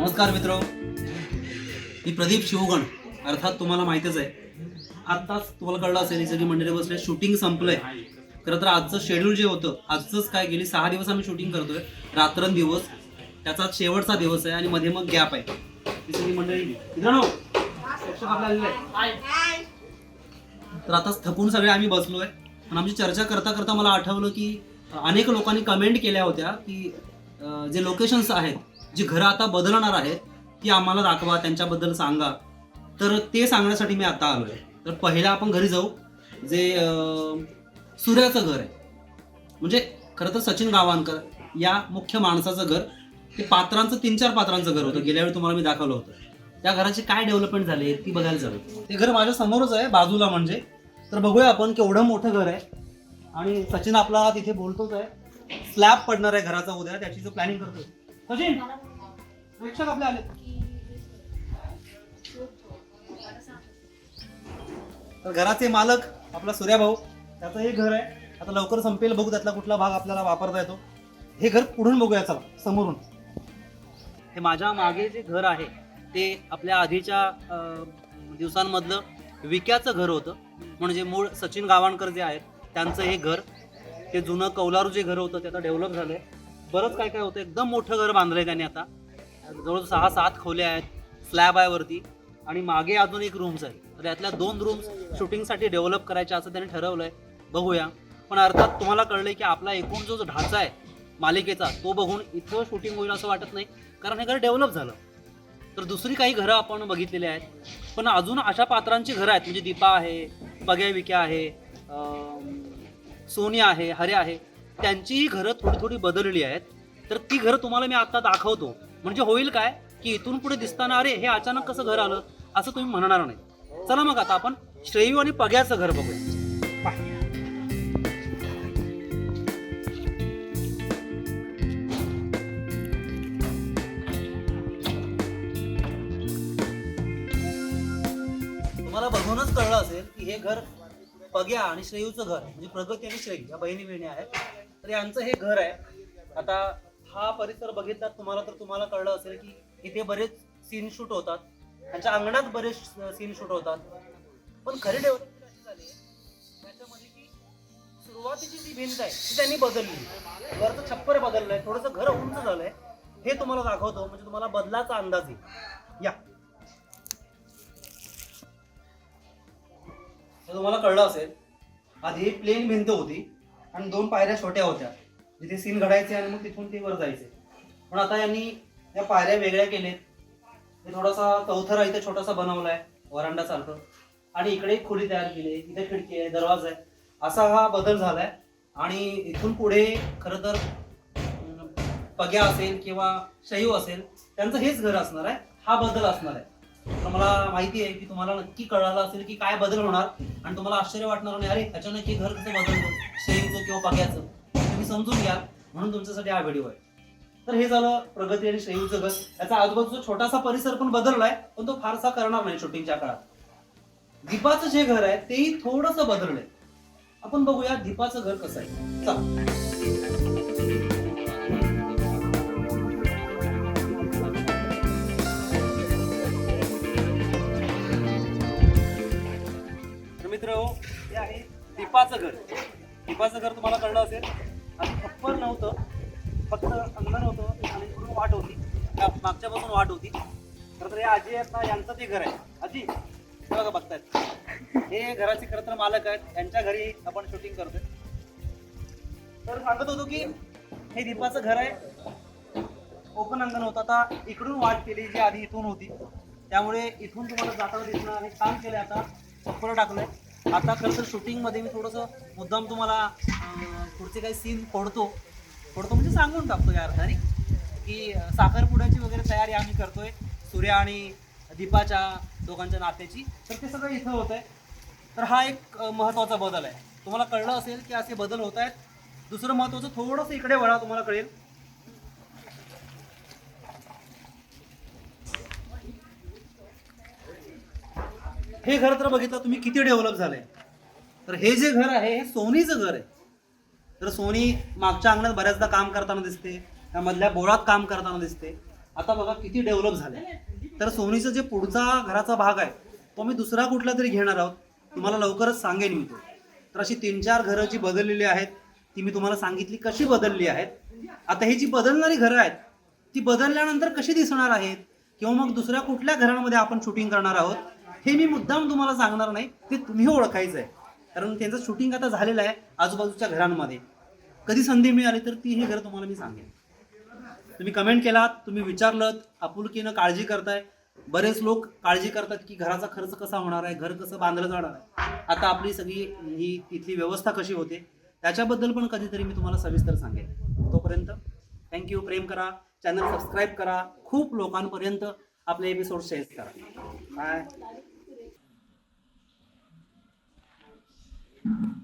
नमस्कार मित्र. मी प्रदीप शिवगण. अर्थात तुम्हाला माहितीच आहे. आत्ताच तुम्हाला कळलं असेल ही सगळी मंडळी बसले शूटिंग संपलंय. खरं तर आजचं शेड्यूल जे होतं आजचंच काय गेली सहा दिवस आम्ही शूटिंग करतोय. रात्रंदिवस त्याचा शेवटचा दिवस आहे आणि मध्ये मग गॅप आहे. ही सगळी मंडळी मित्रांनो तर आता थकून सगळे आम्ही बसलोय. पण आमची चर्चा करता करता मला आठवलं की अनेक लोकांनी कमेंट केल्या होत्या की जे लोकेशन्स आहेत जी घरं आता बदलणार आहेत ती आम्हाला दाखवा त्यांच्याबद्दल सांगा. तर ते सांगण्यासाठी मी आता आलो आहे तर पहिला आपण घरी जाऊ जे सूर्याचं घर आहे. म्हणजे खरं तर सचिन गावांकर या मुख्य माणसाचं घर ते पात्रांचं तीन चार पात्रांचं घर होतं. गेल्या वेळी तुम्हाला मी दाखवलं होतं. त्या घराची काय डेव्हलपमेंट झाली ती बघायला जाऊ ते घर माझ्या समोरच आहे बाजूला म्हणजे. तर बघूया आपण केवढं मोठं घर आहे. आणि सचिन आपला तिथे बोलतोच आहे स्लॅब पडणार आहे घराचा उद्या त्याची जो प्लॅनिंग करतोय. सचिन रिक्षा आपले आले. तर घराचे मालक आपला सूर्या भाऊ त्याचं हे घर आहे. आता लवकर संपेल बघू त्यातला कुठला भाग आपल्याला वापरता येतो. हे घर पुढून बघूया चला समोरून. हे माझ्या मागे जे घर आहे ते आपल्या आधीच्या अं, दिवसांमधलं विक्याचं घर होतं. म्हणजे मूळ सचिन गावणकर जे आहेत त्यांचं हे घर ते जुनं कौलारू जे घर होतं ते आता डेव्हलप झालंय. बरंच काय काय होतं. एकदम मोठं घर बांधलंय त्यांनी आता. जवळ सहा सात खोल्या आहेत स्लॅब आहे वरती. आणि मागे अजून एक रूम्स आहे तर यातल्या दोन रूम्स शूटिंगसाठी डेव्हलप करायच्या असं त्यांनी ठरवलंय. बघूया. पण अर्थात तुम्हाला कळलंय की आपला एकूण जो ढाचा आहे मालिकेचा तो बघून इथं शूटिंग होईल असं वाटत नाही. कारण हे घर डेव्हलप झालं. तर दुसरी काही घरं आपण बघितलेली आहेत. पण अजून अशा पात्रांची घरं आहेत. म्हणजे दीपा आहे पग्या विक्या आहे सोनिया सोनी आहे हरे आहे. त्यांचीही घरं थोडी थोडी बदलली आहेत. तर ती घरं तुम्हाला मी आता दाखवतो. म्हणजे होईल काय? की इथून पुढे दिसताना अरे हे अचानक कसं घर आलं? असं तुम्ही म्हणणार नाही. चला मग आता आपण श्रेयू आणि पग्याचं घर बघूया. तुम्हाला बघूनच कळलं असेल की हे घर पग्या आणि श्रेयूचं घर म्हणजे प्रगती आणि श्रेयू या बहिणी बहिणी आहेत. तर यांचं हे घर आहे. आता हा परिसर बघितला तुम्हाला तर तुम्हाला कळलं असेल की इथे बरेच सीन शूट होतात. त्यांच्या अंगणात बरेच सीन शूट होतात. पण खरी डेव्हलपमेंट अशी झाली त्याच्यामध्ये की सुरुवातीची जी भिंत आहे ती त्यांनी बदलली. वरचं छप्पर बदललंय थोडंसं घर उंच झालंय. हे तुम्हाला दाखवतो म्हणजे तुम्हाला बदलाचा अंदाज येईल. या. तुम्हाला कळलं असेल आधी प्लेन भिंत होती. आणि दोन पायऱ्या छोट्या होत्या. जिथे सीन घडायचे आणि मग तिथून ते वर जायचे. पण आता यांनी या पायऱ्या वेगळ्या केलेत हे थोडासा चौथरा इथे छोटासा बनवलाय वरांडा सारखं. आणि इकडे खोली तयार केली आहे इथे खिडकी आहे दरवाजा आहे. असा हा बदल झालाय. आणि इथून पुढे खरं तर पग्या असेल किंवा शयू असेल त्यांचं हेच घर असणार आहे. हा बदल असणार आहे. तर मला माहिती आहे की तुम्हाला नक्की कळालं असेल की काय बदल होणार आणि तुम्हाला आश्चर्य वाटणार नाही अरे अचानक हे घर कसं बदललं? शयूचं किंवा पग्याचं तुम्ही समजून घ्या. म्हणून तुमच्यासाठी हा व्हिडिओ आहे. तर हे झालं प्रगती आणि श्रेयूचं घर. त्याचा आजूबाजूचा छोटासा परिसर पण बदललाय पण तो फारसा करणार नाही शूटिंगच्या काळात. दीपाचं जे घर आहे तेही थोडस बदललंय. आपण बघूया दीपाचं घर कसं आहे. चला. मित्र हे आहे दीपाचं घर. दीपाचं घर तुम्हाला कळलं असेल. आणि खप्पर नव्हतं फक्त अंगण होतं आणि इकडून वाट होती. त्या मागच्यापासून वाट होती. खरं तर हे आजी आहेत ना यांचं ते घर आहे. आजी बघा बघतायत. हे घराचे खरं तर मालक आहेत. यांच्या घरी आपण शूटिंग करतोय. तर सांगत होतो की हे दीपाचं घर आहे. ओपन अंगण होतं. आता इकडून वाट केली जी आधी इथून होती. त्यामुळे इथून तुम्हाला जाताना दिसणार आणि काम केलंय आता. छप्पर टाकलंय. आता खरं तर शूटिंगमध्ये मी थोडंसं मुद्दाम तुम्हाला पुढचे काही सीन फोडतो. फोडतो म्हणजे सांगून टाकतो या अर्थाने की साखरपुड्याची वगैरे तयारी आम्ही करतोय. सूर्या आणि दीपाच्या दोघांच्या नात्याची. तर ते सगळं इथं होत आहे तर हा एक महत्त्वाचा बदल आहे. तुम्हाला कळलं असेल की असे बदल होत आहेत. दुसरं महत्त्वाचं थोडंसं इकडे वळा तुम्हाला कळेल. हे घर तर बघितलं तुम्ही किती डेव्हलप झालंय. तर हे जे घर आहे हे सोनीचं घर आहे. तर सोनी मागच्या अंगणात बऱ्याचदा काम करताना दिसते त्या मधल्या बोळात काम करताना दिसते. आता बघा किती डेव्हलप झाले तर सोनीचं जे पुढचा घराचा भाग आहे तो मी दुसरा कुठला तरी घेणार आहोत तुम्हाला लवकरच सांगेन मी तो. तर अशी तीन चार घरं जी बदललेली आहेत ती मी तुम्हाला सांगितली कशी बदलली आहेत. आता ही जी बदलणारी घरं आहेत ती बदलल्यानंतर कशी दिसणार आहेत? किंवा मग दुसऱ्या कुठल्या घरांमध्ये आपण शूटिंग करणार आहोत? हे मी मुद्दाम तुम्हाला सांगणार नाही ते तुम्ही ओळखायचं आहे कारण त्यांचं शूटिंग आता झालेलं आहे आजूबाजूच्या घरांमध्ये. कधी संधी मिळाली तर ती हे घर तुम्हाला मी सांगेन. तुम्ही कमेंट केलात तुम्ही विचारलं आपुलकीनं काळजी करताय. बरेच लोक काळजी करतात की घराचा खर्च कसा होणार आहे घर कसं बांधलं जाणार आहे. आता आपली सगळी ही तिथली व्यवस्था कशी होते त्याच्याबद्दल पण कधीतरी मी तुम्हाला सविस्तर सांगेन. तोपर्यंत थँक्यू प्रेम करा चॅनल सबस्क्राईब करा. खूप लोकांपर्यंत आपले एपिसोड शेअर करा. Bye Mm-hmm.